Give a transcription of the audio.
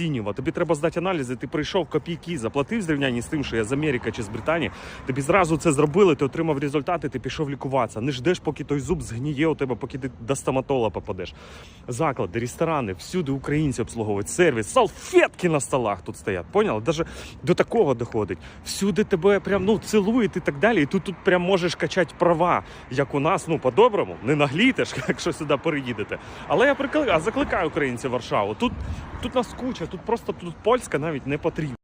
сінєва, тобі треба здати аналізи, ти прийшов копійки, заплатив зрівнянні з тим, що я з Америки чи з Британії. Тобі зразу це зробили, ти отримав результати, ти пішов лікуватися. Не ждеш, поки той зуб згніє у тебе, поки ти до стоматолога попадеш. Заклади, ресторани, всюди українці обслуговують сервіс, салфетки на столах тут стоять. Поняли? Даже до такого доходить. Всюди тебе прям ну цілують і так далі. І тут тут прям можеш качати права, як у нас, ну по-доброму, не наглітеш, якщо сюди переїдете. Але я прикликаю, закликаю українців Варшаву. Тут тут нас куча, тут просто тут польська навіть не потрібна.